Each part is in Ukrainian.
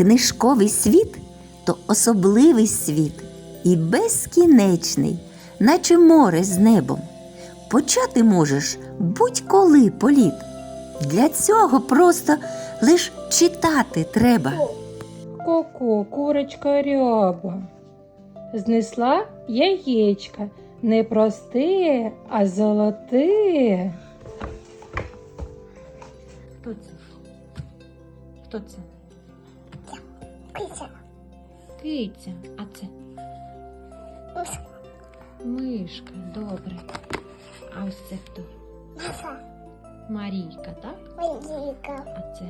Книжковий світ то особливий світ і безкінечний, наче море з небом. Почати можеш будь-коли політ. Для цього просто лиш читати треба. Ко-ко, курочка ряба. Знесла яєчка не просте, а золоте. Хто це? Хто це? Киця. А це? Мишка, добре. А ось це хто? Марійка, так? А це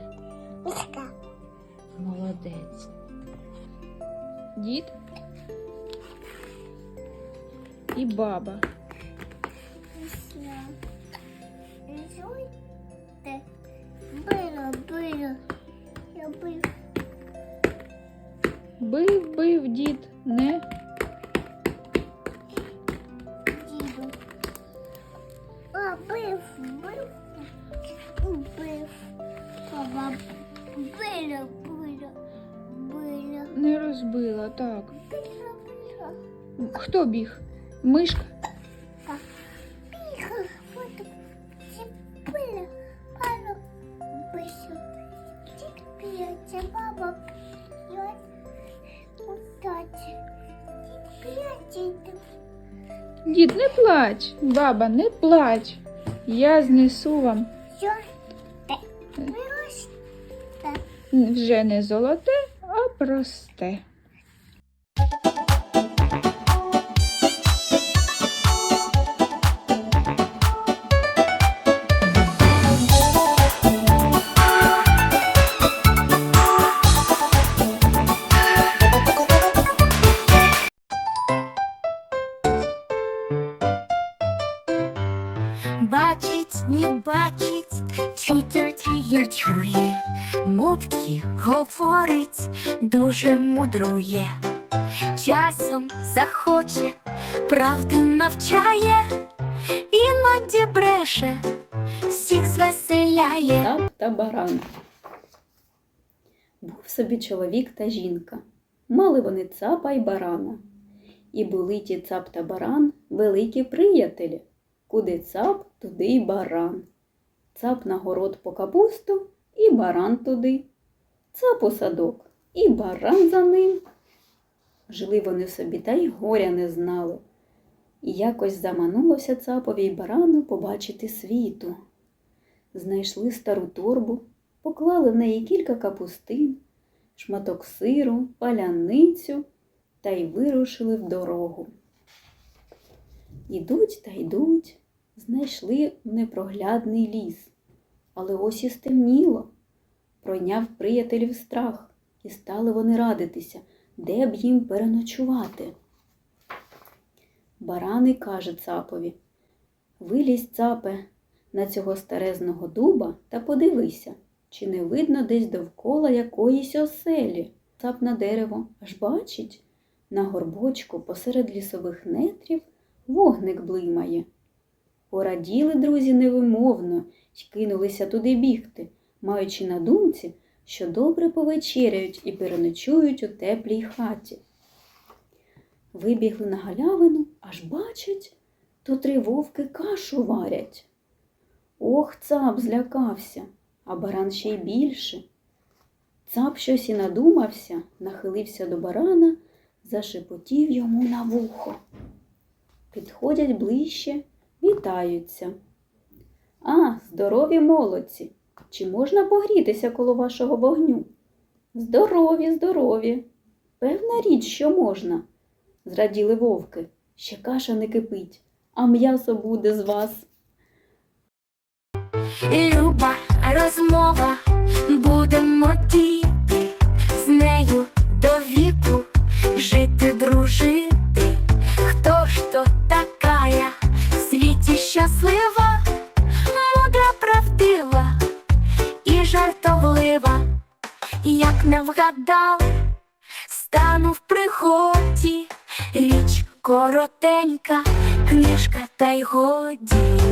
молодець. Дід і баба. Было, было. Я Бив, бив дід, не Діду. А, бив, бив. Бив. Баба. Было, было. Было. не розбила, так. Было, было. Хто біг? Мишка? Дід, не плач, баба, не плач. Я знесу вам вже не золоте, а просте. Чутить я чує, мовки говорить, дуже мудрує, часом захоче, правди навчає, іноді бреше, всіх звеселяє. Цап та баран. Був собі чоловік та жінка. Мали вони цапа й барана. І були ті цап та баран великі приятелі. Куди цап, туди й баран. Цап на город по капусту і баран туди. Цап у садок і баран за ним. Жили вони собі та й горя не знали. І якось заманулося цапові й барану побачити світу. Знайшли стару торбу, поклали в неї кілька капустин, шматок сиру, паляницю та й вирушили в дорогу. Ідуть та йдуть, знайшли непроглядний ліс, але ось і стемніло. Пройняв приятелів страх, і стали вони радитися, де б їм переночувати. Барани каже цапові Вилізь, цапе, на цього старезного дуба та подивися, чи не видно десь довкола якоїсь оселі. Цап на дерево аж бачить, на горбочку посеред лісових нетрів вогник блимає. Пораділи друзі невимовно й кинулися туди бігти, маючи на думці, що добре повечеряють і переночують у теплій хаті. Вибігли на галявину, аж бачать, то три вовки кашу варять. Ох, цап злякався, а баран ще й більше. Цап щось і надумався, нахилився до барана, зашепотів йому на вухо. Підходять ближче, вітаються. А, здорові молодці! Чи можна погрітися коло вашого вогню? Здорові, здорові. Певна річ, що можна, зраділи вовки. Ще каша не кипить, а м'ясо буде з вас. Люба розмова, будемо діти, з нею до віку жити, дружити. Хто ж то щаслива, мудра, правдива і жартовлива, як не вгадав, стану в пригоді, річ коротенька, книжка та й годі.